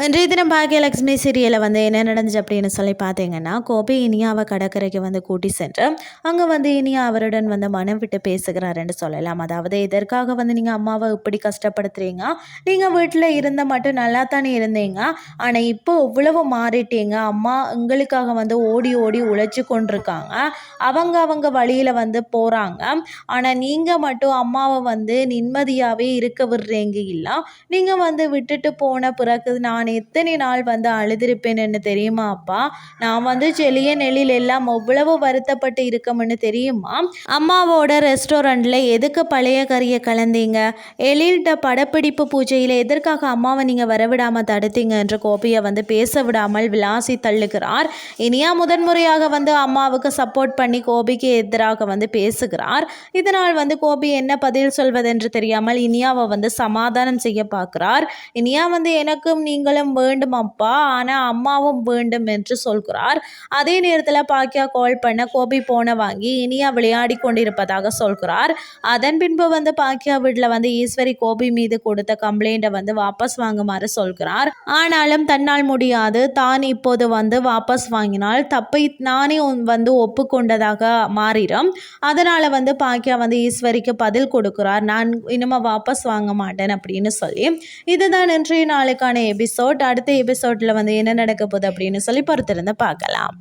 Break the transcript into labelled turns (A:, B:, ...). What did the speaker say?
A: இன்றைய தினம் பாக்கியலட்சுமி சீரியலில் வந்து என்ன நடந்துச்சு அப்படின்னு சொல்லி பார்த்தீங்கன்னா கோபி இனியாவை கடற்கரைக்கு வந்து கூட்டி சென்று அங்கே வந்து இனியா அவருடன் வந்து மனம் விட்டு பேசுகிறாருன்னு சொல்லலாம். அதாவது எதற்காக வந்து நீங்கள் அம்மாவை இப்படி கஷ்டப்படுத்துறீங்க? நீங்கள் வீட்டில் இருந்த மட்டும் நல்லா தானே இருந்தீங்க? ஆனால் இப்போ இவ்வளவு மாறிட்டீங்க. அம்மா உங்களுக்காக வந்து ஓடி ஓடி உழைச்சி கொண்டிருக்காங்க. அவங்க அவங்க வழியில் வந்து போகிறாங்க ஆனால் நீங்கள் மட்டும் அம்மாவை வந்து நிம்மதியாகவே இருக்க விடுறீங்க இல்லை. நீங்கள் வந்து விட்டுட்டு போன பிறகு நான் நான் எத்தனை நாள் வந்து அழுதிருப்பேன்னு தெரியுமா அப்பா? நான் வந்து செளிய நெல்லில் எல்லாம் எவ்வளவு வருத்தப்பட்டு இருக்கமுன்னு தெரியுமா? அம்மாவோட ரெஸ்டாரண்ட்டில் எதுக்கு பழைய கறியை கலந்தீங்க? எழில்கிட்ட படப்பிடிப்பு பூஜையில் எதற்காக அம்மாவை நீங்கள் வரவிடாமல் தடுத்தீங்க என்ற கோபியை வந்து பேச விடாமல் விளாசி தள்ளுகிறார். இனியா முதன்முறையாக வந்து அம்மாவுக்கு சப்போர்ட் பண்ணி கோபிக்கு எதிராக வந்து பேசுகிறார். இதனால் வந்து கோபி என்ன பதில் சொல்வதென்று தெரியாமல் இனியாவை வந்து சமாதானம் செய்ய பார்க்கிறார். இனியா வந்து எனக்கும் நீங்கள் நீங்களும் வேண்டும் அப்பா ஆனால் அம்மாவும் வேண்டும் என்று சொல்கிறார். அதே நேரத்தில் பாக்கியா கால் பண்ண கோபி போன வாங்கி இனியா விளையாடி கொண்டிருப்பதாக சொல்கிறார். அதன் பின்பு வந்து பாக்கியா வீட்டில் வந்து ஈஸ்வரி கோபி மீது கொடுத்த கம்ப்ளைண்ட்டை வந்து வாபஸ் வாங்குமாறு சொல்கிறார். ஆனாலும் தன்னால் முடியாது. தான் இப்போது வந்து வாபஸ் வாங்கினால் தப்பை நானே வந்து ஒப்புக்கொண்டதாக மாறிடும். அதனால் வந்து பாக்கியா வந்து ஈஸ்வரிக்கு பதில் கொடுக்கிறார். நான் இனிமே வாபஸ் வாங்க மாட்டேன் அப்படின்னு சொல்லி. இதுதான் இன்றைய நாளுக்கான எபிசோட் எபிசோட் அடுத்த எபிசோடில் வந்து என்ன நடக்க போகுது அப்படின்னு சொல்லி பொறுத்திருந்து பார்க்கலாம்.